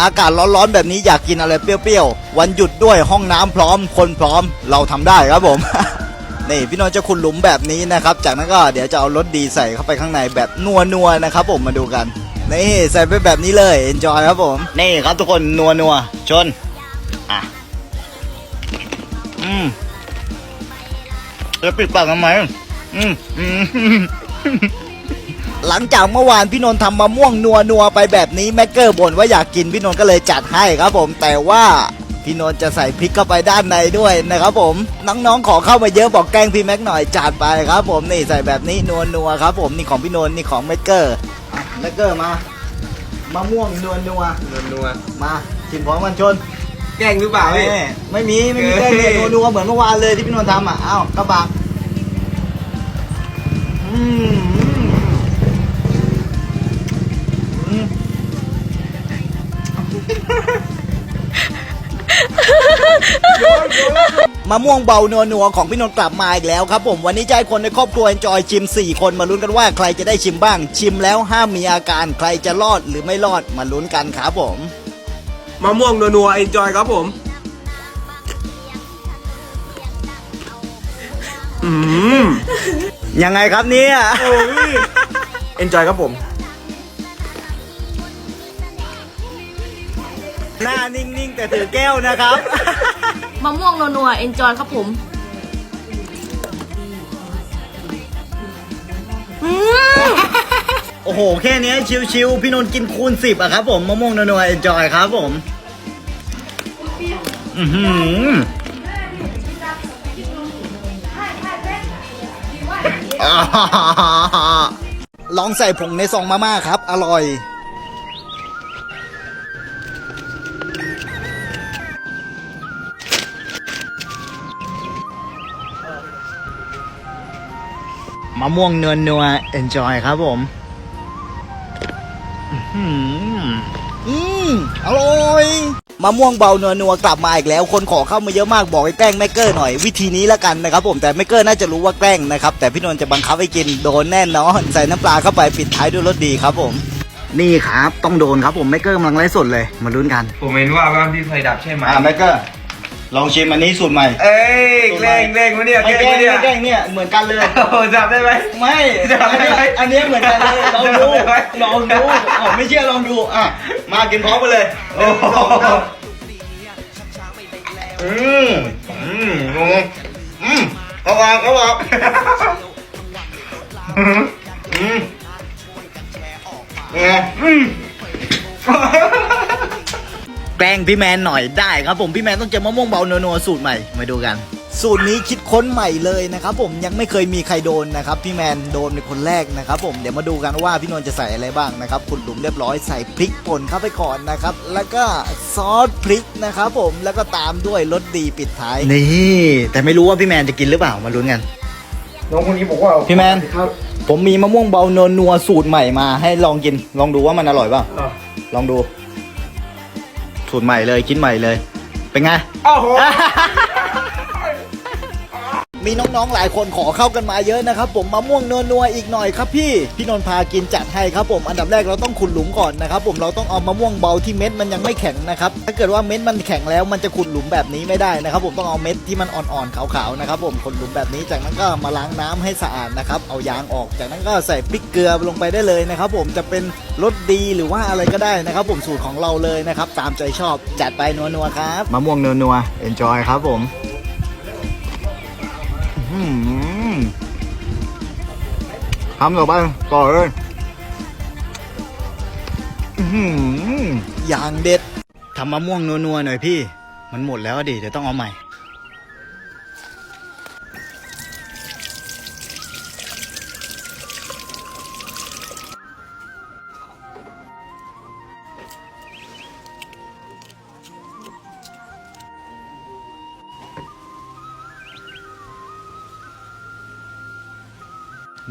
อากาศร้อนๆแบบนี้อยากกินอะไรเปรี้ยวๆ วันหยุดด้วยห้องน้ำพร้อมคนพร้อมเราทำได้ครับผม นี่พี่นนท์จะขุดหลุมแบบนี้นะครับ จากนั้นก็เดี๋ยวจะเอารถดีใส่เข้าไปข้างในแบบนัวนัวๆนะครับผมมาดูกัน นี่ใส่ไปแบบนี้เลย enjoy ครับผม นี่ครับทุกคนนัวนัวๆชน อะ อืมจะปิดปากทำไมอืมอืม หลังจากเมื่อวานพี่นนท์ทำมะม่วงนัวนัวๆไปแบบนี้แม็กเกอร์บ่นว่าอยากกินพี่นนท์ก็เลยจัดให้ครับผมแต่ว่าพี่นนท์จะใส่พริกเข้าไปด้านในด้วยนะครับผมน้องๆขอเข้ามาเยอะบอกแกล้งพี่แม็กหน่อยจัดไปครับผมนี่ใส่แบบนี้นัวนัวๆครับผมนี่ของพี่นนท์นี่ของแม็กเกอร์อะแม็กเกอร์มามะม่วงนัวนัวนัวนัวๆมาชิมพร้อมกันชนแกล้งหรือเปล่าพี่ ไม่ไม่มีไม่มีแกล้งเลยนัวนัวๆเหมือนเมื่อวานเลยที่พี่นนท์ทำอะเอ้ากระบะอืม มะม่วงเบานัวนัวของพี่นนท์กลับมาอีกแล้วครับผมวันนี้จะให้คนในครอบครัว enjoy ชิม 4 คนมาลุ้นกันว่าใครจะได้ชิมบ้าง ชิมแล้วห้ามมีอาการใครจะรอดหรือไม่รอดมาลุ้นกันครับผมมะม่วงนัวนัวเอนจอยครับผมอืมยังไงครับเนี่ยโอ้ยเอนจอยครับผม หน้านิ่งๆ แต่ถือแก้วนะครับ มะม่วงนัวๆเอนจอยครับผม อืมโอ้โห แค่เนี้ยชิวๆพี่นนท์กินคูณสิบอะครับผม มะม่วงนัวๆ enjoy ครับผม อือหืออ่าลองใส่ผงในซองมาม่าครับ อร่อย มะม่วงเนือนนัว enjoy ครับผม อืมอืมอร่อยมะม่วงเบานัวนัวๆกลับมาอีกแล้ว คนขอเข้ามาเยอะมากบอกให้แกล้งแม่เกอร์หน่อย วิธีนี้ละกันนะครับผมแต่แม่เกอร์น่าจะรู้ว่าแกล้งนะครับแต่พี่นนท์จะบังคับให้กินโดนแน่นอนใส่น้ำปลาเข้าไปปิดท้ายด้วยรสดีครับผม นี่ครับ ต้องโดนครับผมแม่เกอร์กำลังไลฟ์สดเลยมาลุ้นกัน ผมเห็นว่าบ้านพี่ไฟดับใช่ไหมอ่าแม่เกอร์ ลองชิมอันนี้สูตรใหม่ เอ้ยแกล้งแกล้งวะเนี่ยไม่แกแกล้ล้งงวะเนี่ยไม่แกล้งเนี่ยเหมือนกันเลย โอ้โหจับได้ไหม ไม่จะอันทำนี้อะไรอันนี้เหมือนกันเลยลองดูจะทำอะไรลองดูอ๋อไม่เชื่อลองดูอะมากินพร้อมกันเลยหนึ่งสองสามอืมอืมอืมอืมเขาบอกเขาบอกอืมอืมเนี่ยอืมแก ล้งพี่แมนหน่อยได้ครับผมพี่แมนต้องเจอมะม่วงเบานัวๆสูตรใหม่มาดูกัน สูตรนี้คิดค้นใหม่เลยนะครับผมยังไม่เคยมีใครโดนนะครับพี่แมนโดนเป็นคนแรกนะครับผมเดี๋ยวมาดูกันว่าพี่นนท์จะใส่อะไรบ้างนะครับขุดหลุมเรียบร้อยใส่พริกป่นเข้าไปก่อนนะครับแล้วก็ซอสพริกนะครับผมแล้วก็ตามด้วยรสดีปิดท้ายนี่แต่ไม่รู้ว่าพี่แมนจะกินหรือเปล่ามาลุ้นกันน้องคนนี้บอกว่าพี่แมนผมมีมะม่วงเบานัวนัวๆสูตรใหม่มา ให้ลองกินลองดูว่ามันอร่อยเปล่าอะลองดู สูตรใหม่เลยคิดใหม่เลย เป็นไง โอ้โห มีน้องๆหลายคนขอเข้ากันมาเยอะนะครับผมมะม่วงนัวๆอีกหน่อยครับพี่พี่นนท์พากินจัดให้ครับผมอันดับแรกเราต้องขุดหลุมก่อนนะครับผมเราต้องเอามะม่วงเบาที่เม็ดมันยังไม่แข็งนะครับถ้าเกิดว่าเม็ดมันแข็งแล้วมันจะขุดหลุมแบบนี้ไม่ได้นะครับผมต้องเอาเม็ดที่มันอ่อนๆขาวๆนะครับผมขุดหลุมแบบนี้จากนั้นก็มาล้างน้ำให้สะอาดนะครับเอายางออกจากนั้นก็ใส่พริกเกลือลงไปได้เลยนะครับผมจะเป็นรสดีหรือว่าอะไรก็ได้นะครับผมสูตรของเราเลยนะครับตามใจชอบจัดไปนัวๆครับมะม่วงนัวๆ enjoy ครับผม ทำต่อไปต่อเลยอย่างเด็ดทำมะม่วงนัวๆหน่อยพี่ มันหมดแล้วดิเดี๋ยวต้องเอาใหม่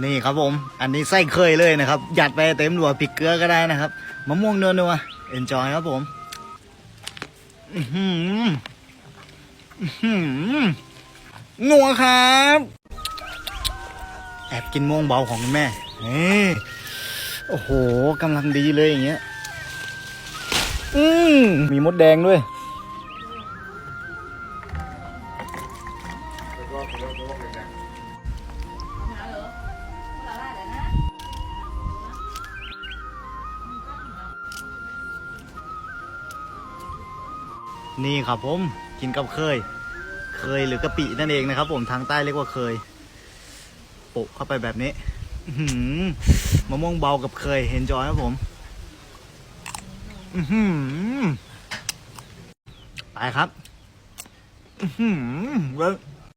นี่ครับผม อันนี้ไส้เคยเลยนะครับ หยัดไปเต็มหัวพริกเกลือก็ได้นะครับ มะม่วงนัวนัวเอนจอยครับผมหนัวครับ แอบกินม่วงเบาของคุณแม่นี่โอ้โหกำลังดีเลยอย่างเงี้ย อืมมีมดแดงด้วย นี่ครับผมกินกับเคย เคยหรือกะปินั่นเองนะครับ ผมทางใต้เรียกว่าเคยโปะเข้าไปแบบนี้หืมะม่วงเบากับเคยเห็นจอยครับผมอื้อหือไปครับ อื้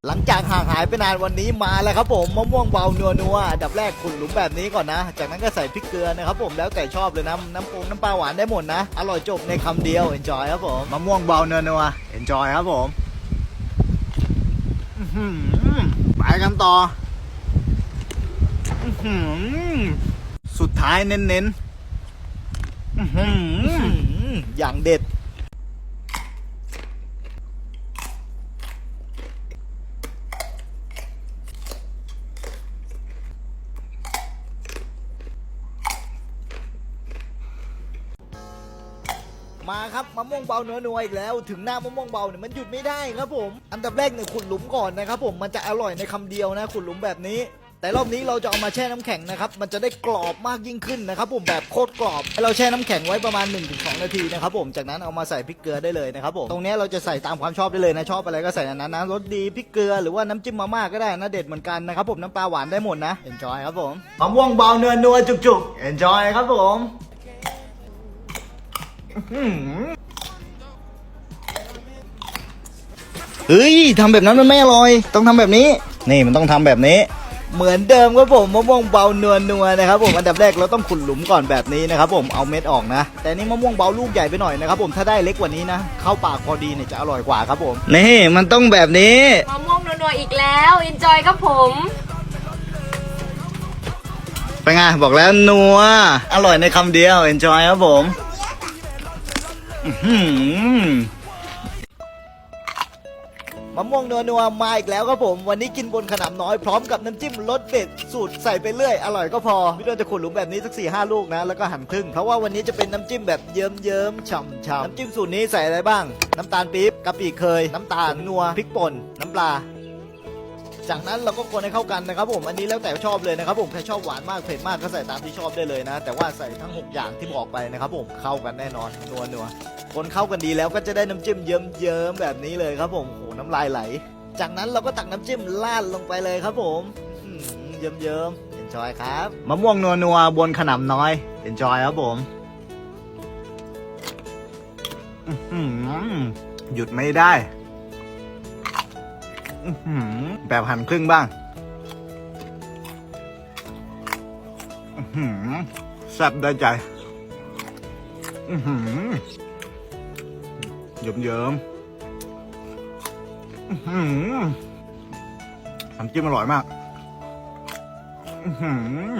หือเว้ยหลังจากห่างหายไปนานวันนี้มาแล้วครับผมมะม่วงเบานัวนัวๆอันดับแรกขุนหลุมแบบนี้ก่อนนะ จากนั้นก็ใส่พริกเกลือนะครับผมแล้วแต่ชอบเลยนะน้ำปงน้ำปลาหวานได้หมดนะ อร่อยจบในคำเดียว enjoy ครับผมมะม่วงเบานัวนัวๆ enjoy ครับผมอื้อหือไปกันต่ออื้อหือสุดท้ายเน้นๆอื้อหืออย่างเด็ดะม่วงเบาเนื้อนัวอีกแล้ว ถึงหน้ามะม่วงเบาเนี่ยมันหยุดไม่ได้ครับผม อันดับแรกเนี่ยขุดหลุมก่อนนะครับผมมันจะอร่อยในคำเดียวนะขุดหลุมแบบนี้แต่รอบนี้เราจะเอามาแช่น้ำแข็งนะครับ มันจะได้กรอบมากยิ่งขึ้นนะครับผมแบบโคตรกรอบ เราแช่น้ำแข็งไว้ประมาณ 1-2 นาทีนะครับผม จากนั้นเอามาใส่พริกเกลือได้เลยนะครับผม ตรงนี้เราจะใส่ตามความชอบได้เลยนะ ชอบอะไรก็ใส่อันนั้นนะ รสดีพริกเกลือหรือว่าน้ำจิ้มมาม่าก็ได้นะเด็ดเหมือนกันนะครับผมน้ำปลาหวานได้หมดนะ enjoy ครับผมมะม่วงเบาเนื้อนัวจุกๆ enjoy ครับผม อื้อหือเฮ้ยทำแบบนั้นมันไม่อร่อย ต้องทำแบบนี้ นี่มันต้องทำแบบนี้ เหมือนเดิมครับผมมะม่วงเบานัวนัวนะครับผมอันดับแรกเราต้องขุดหลุมก่อนแบบนี้นะครับผมเอาเม็ดออกนะ แต่นี่มะม่วงเบาลูกใหญ่ไปหน่อยนะครับผมถ้าได้เล็กกว่านี้นะ เข้าปากพอดีเนี่ยจะอร่อยกว่าครับผม นี่มันต้องแบบนี้ มะม่วงนัวๆอีกแล้วเอนจอยครับผมเป็นไงบอกแล้วนัว อร่อยในคำเดียว enjoy ครับผมอื้อหือ มะม่วงนัวนัวมาอีกแล้วครับผม วันนี้กินบนขนมน้อยพร้อมกับน้ำจิ้มรสเด็ดสูตรใส่ไปเรื่อย อร่อยก็พอพี่โดนจะขุดหลุมแบบนี้สักสี่ห้าลูกนะ แล้วก็หั่นครึ่ง เพราะว่าวันนี้จะเป็นน้ำจิ้มแบบเยิ้มเยิ้มฉ่ำฉ่ำน้ำจิ้มสูตรนี้ใส่อะไรบ้าง น้ำตาลปี๊บกะปิเคย น้ำตาลนัวพริกป่นน้ำปลาจากนั้นเราก็คนให้เข้ากันนะครับผม อันนี้แล้วแต่ชอบเลยนะครับผม ใครชอบหวานมากเผ็ดมากก็ใส่ตามที่ชอบได้เลยนะ แต่ว่าใส่ทั้ง 6 อย่างที่บอกไปนะครับผม เข้ากันแน่นอนนัวนัวคนเข้ากันดีแล้วก็จะได้น้ำจิ้มเยิ้มเยิ้มๆแบบนี้เลยครับผมโห น้ำลายไหล จากนั้นเราก็ตักน้ำจิ้มราดลงไปเลยครับผมเยิ้มเยิ้มเอ็นจอยครับมะม่วงนัวนัวบนขนำน้อยเอ็นจอยครับผมหยุดไม่ได้แบบหั่นครึ่งบ้างแซ่บได้ใจอื้อหือเยิ้มเยิ้มๆ อื้อหือน้ำจิ้มอร่อยมาก อื้อหือ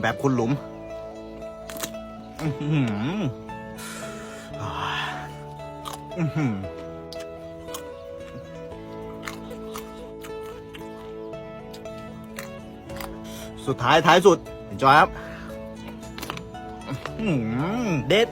แบบคุณหลุม อื้อหืออ่าอื้อหือสุดท้ายท้ายสุดจอยครับ อื้อหือเด็ด